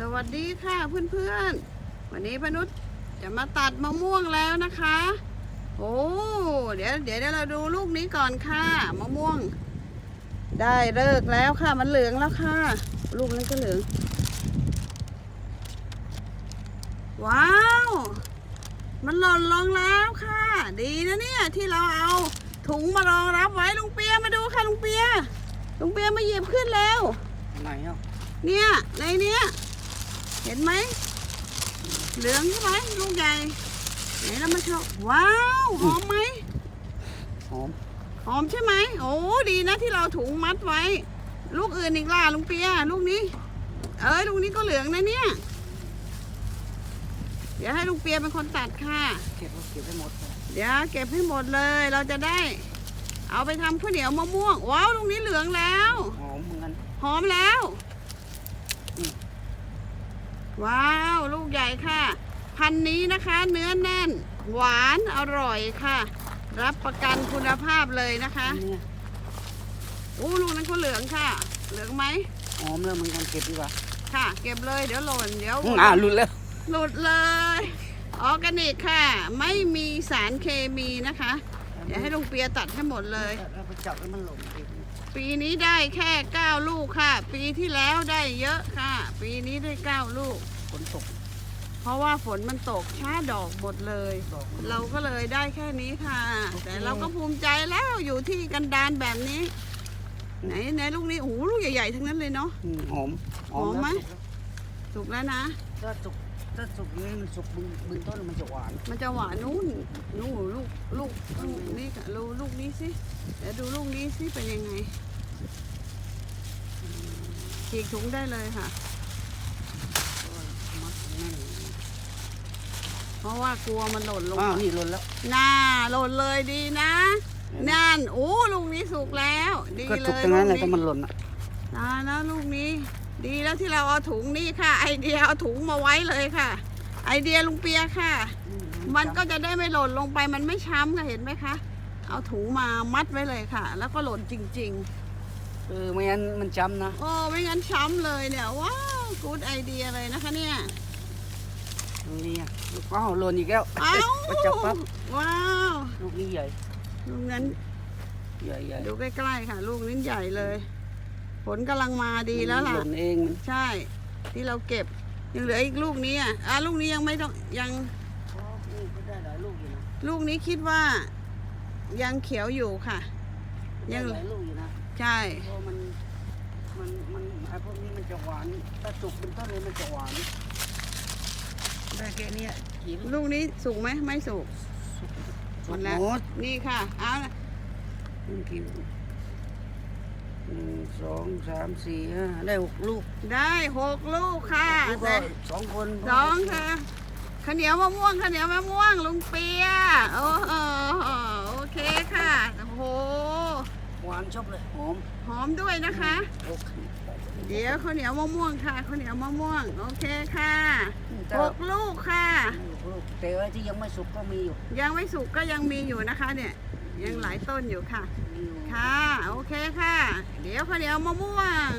สวัสดีค่ะเพื่อนๆ วันนี้พนุษจะมาตัดมะม่วงแล้วนะคะ โอ้เดี๋ยวเดี๋ยวเราดูลูกนี้ก่อนค่ะมะม่วง ได้เลิกแล้วค่ะมันเหลืองแล้วค่ะ ลูกนั้นก็เหลือง ว้าว มันหล่นลงแล้วค่ะ ดีนะเนี่ยที่เราเอาถุงมารองรับไว้ลุงเปียมาดูค่ะลุงเปียลุงเปียมาหยิบขึ้นแล้วไหนอะเนี่ยในเนี้ย เห็นไหม เหลืองใช่ไหมลูกใหญ่ไหนเรามาชมว้าวหอมไหมหอมหอมใช่ไหมโอ้ดีนะที่เราถุงมัดไว้ ลูกอื่นอีกล่ะลุงเปียลูกนี้ เอ้ยลูกนี้ก็เหลืองนะเนี่ย เดี๋ยวให้ลุงเปียเป็นคนตัดค่ะ เก็บเก็บให้หมดเลยเดี๋ยวเก็บให้หมดเลยเราจะได้ เอาไปทำข้าวเหนียวมะม่วง ว้าวลูกนี้เหลืองแล้ว หอมเหมือนกันหอมแล้วอืม ว้าว ลูกใหญ่ค่ะ พันธุ์นี้นะคะ เนื้อแน่น หวานอร่อยค่ะ รับประกันคุณภาพเลยนะคะเนี่ยอู้ลูกนั้นก็เหลืองค่ะ เหลืองไหมหอมแล้วเหมือนกันเก็บดีกว่า ค่ะ เก็บเลยเดี๋ยวหล่นเดี๋ยวอืมอ่าหลุดแล้วหลุดเลยออร์แกนิกค่ะ ไม่มีสารเคมีนะคะ เดี๋ยวให้ลุงเปียตัดให้หมดเลย แล้วไปจับแล้วมันหล่นเองปีนี้ได้แค่9ลูกค่ะ ปีที่แล้วได้เยอะค่ะ ปีนี้ได้9ลูก ฝนตก เพราะว่าฝนมันตกช้าดอกหมดเลย ดอกเราก็เลยได้แค่นี้ค่ะโอเคแต่เราก็ภูมิใจแล้วอยู่ที่กันดานแบบนี้ ไหนไหนลูกนี้โอ้โหลูกใหญ่ๆทั้งนั้นเลยเนาะ อืมหอมหอมไหมแล้วสุกแล้วนะถ้าสุก ถ้าสุกนี่มันสุกบึงบึงต้นมันจะหวานมันจะหวานนู่นนู่นลูกลูกลูกนี่ค่ะลูกลูกนี้สิเดี๋ยวดูลูกนี้สิเป็นยังไงฉีกถุงได้เลยค่ะมัดแน่นเพราะว่ากลัวมันหล่นลงอ้าวมานี่หล่นแล้วน่าหล่นเลยดีนะนั่นโอ้ลูกนี้สุกแล้ว ดีก็เลสุกยตรงนั้นเลยลูถ้ามันหล่นอะตายแล้วลูกนี้ ดีแล้วที่เราเอาถุงนี่ค่ะ ไอเดียเอาถุงมาไว้เลยค่ะ ไอเดียลุงเปียค่ะ มันก็จะได้ไม่หล่นลงไปมันไม่ช้ำค่ะเห็นไหมคะ เอาถุงมามัดไว้เลยค่ะ แล้วก็หล่นจริงเออไม่งั้นมันช้ำนะๆโอ้ไม่งั้นช้ำเลยเนี่ยว้าวกูดไอเดียเลยนะคะเนี่ยนี่อะอ้าวหล่นอีกแล้วเอ้าไปจับปั๊บว้าวลูกนี้ใหญ่ลูกนั้นใหญ่ใหญ่ดูใกล้ๆค่ะ ลูกนี้ใหญ่เลย ผลกำลังมาดีแล้วล่ะ หล่นเองมันใช่ ที่เราเก็บ ยังเหลืออีกลูกนี้อะอะลูกนี้ยังไม่ต้องยังอ๋อนี่ก็ได้หลายลูกอยู่นะลูกนี้คิดว่า ยังเขียวอยู่ค่ะ ยังได้หลายลูกอยู่นะใช่ เพราะมันมันมันไอ้พวกนี้มันจะหวานถ้าสุกเป็นต้นเลยมันจะหวานได้แค่เนี้ยกี่ลูกลูกนี้สุกไหมไม่สุกหมดแล้วหมดนี่ค่ะ เอาละนี่กี่ลูก หนึ่งสองสามสี่ห้าได้หกลูกได้หกลูกค่ะลูกแต่ก็สองคนสองค่ะข้าวเหนียวมะม่วงข้าวเหนียวมะม่วงลุงเปียโอ้โหโอเคค่ะโอ้โหหวานชอบเลยหอมหอมด้วยนะคะโอเค เดี๋ยวข้าวเหนียวมะม่วงค่ะข้าวเหนียวมะม่วง โอเคค่ะหกลูกค่ะ ลูกแต่ว่าที่ยังไม่สุกก็มีอยู่ยังไม่สุกก็ยังมีอยู่นะคะ เนี่ย ยังหลายต้นอยู่ค่ะ มีอยู่ค่ะ โอเคค่ะ เดี๋ยวข้าวเหนียวมะม่วง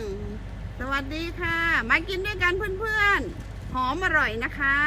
สวัสดีค่ะ มากินด้วยกันเพื่อนๆ หอมอร่อยนะคะ